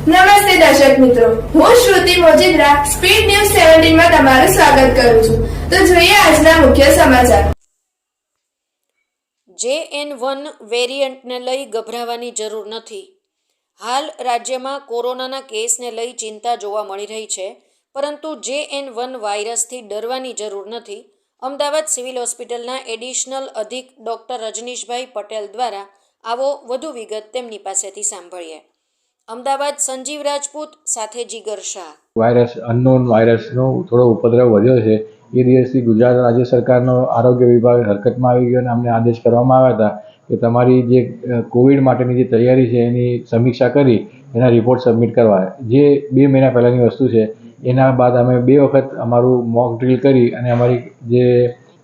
નમસ્તે દર્શક મિત્રો. હું શ્રુતિ મોજીદ્રા, સ્પીડ ન્યૂઝ સેવન્ટીનમાં તમારું સ્વાગત કરું છું. તો જોઈએ આજના મુખ્ય સમાચાર. જે એન વન વેરિયન્ટને લઈ ગભરાવાની જરૂર નથી. હાલ રાજ્યમાં કોરોનાના કેસને લઈ ચિંતા જોવા મળી રહી છે, પરંતુ જે એન વન વાયરસથી ડરવાની જરૂર નથી. અમદાવાદ સિવિલ હોસ્પિટલના એડિશનલ અધિક ડૉક્ટર રજનીશભાઈ પટેલ દ્વારા આવો વધુ વિગત તેમની પાસેથી સાંભળીએ. અમદાવાદ સંજીવ રાજપૂત સાથે જીગર શાહ. વાયરસ અનનોન વાયરસનો થોડો ઉપદ્રવ વધ્યો છે. એ દિવસથી ગુજરાત રાજ્ય સરકારનો આરોગ્ય વિભાગ હરકતમાં આવી ગયો અને અમને આદેશ કરવામાં આવ્યા હતા કે તમારી જે કોવિડ માટેની જે તૈયારી છે એની સમીક્ષા કરી, એના રિપોર્ટ સબમિટ કરવા. જે બે મહિના પહેલાંની વસ્તુ છે, એના બાદ અમે બે વખત અમારું મોક ડ્રીલ કરી અને અમારી જે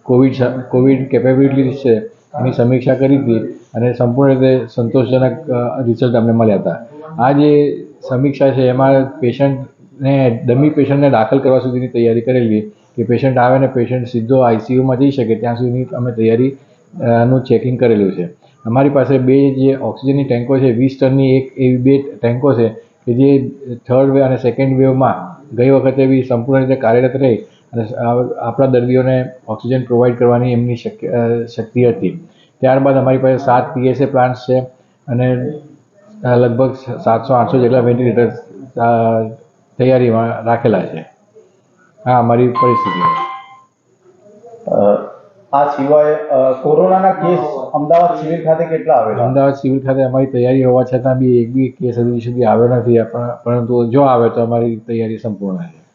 કોવિડ કોવિડ કેપેબિલિટી છે, એની સમીક્ષા કરી હતી અને સંપૂર્ણ રીતે સંતોષજનક રિઝલ્ટ અમને મળ્યા હતા. આ જે સમીક્ષા છે, એમાં પેશન્ટને, ડમી પેશન્ટને દાખલ કરવા સુધીની તૈયારી કરેલી કે પેશન્ટ આવે ને પેશન્ટ સીધો આઈસીયુમાં જઈ શકે, ત્યાં સુધીની અમે તૈયારી નું ચેકિંગ કરેલું છે. અમારી પાસે બે જે ઓક્સિજનની ટેન્કો છે વીસ ટનની એક એવી બે ટેન્કો છે કે જે થર્ડ વેવ અને સેકન્ડ વેવમાં ગઈ વખતે બી સંપૂર્ણ રીતે કાર્યરત રહી અને આપણા દર્દીઓને ઓક્સિજન પ્રોવાઈડ કરવાની એમની શક્ય શક્તિ હતી. ત્યારબાદ અમારી પાસે સાત પીએસએ પ્લાન્ટ્સ છે અને લગભગ સાતસો આઠસો જેટલા વેન્ટિલેટર તૈયારીમાં રાખેલા છે. હા અમારી પરિસ્થિતિ. આ સિવાય કોરોનાના કેસ અમદાવાદ સિવિલ ખાતે કેટલા આવેલા? અમદાવાદ સિવિલ ખાતે અમારી તૈયારી હોવા છતાં બી એક બી કેસ હજી સુધી આવ્યો નથી પણ- પરંતુ જો આવે તો અમારી તૈયારી સંપૂર્ણ છે.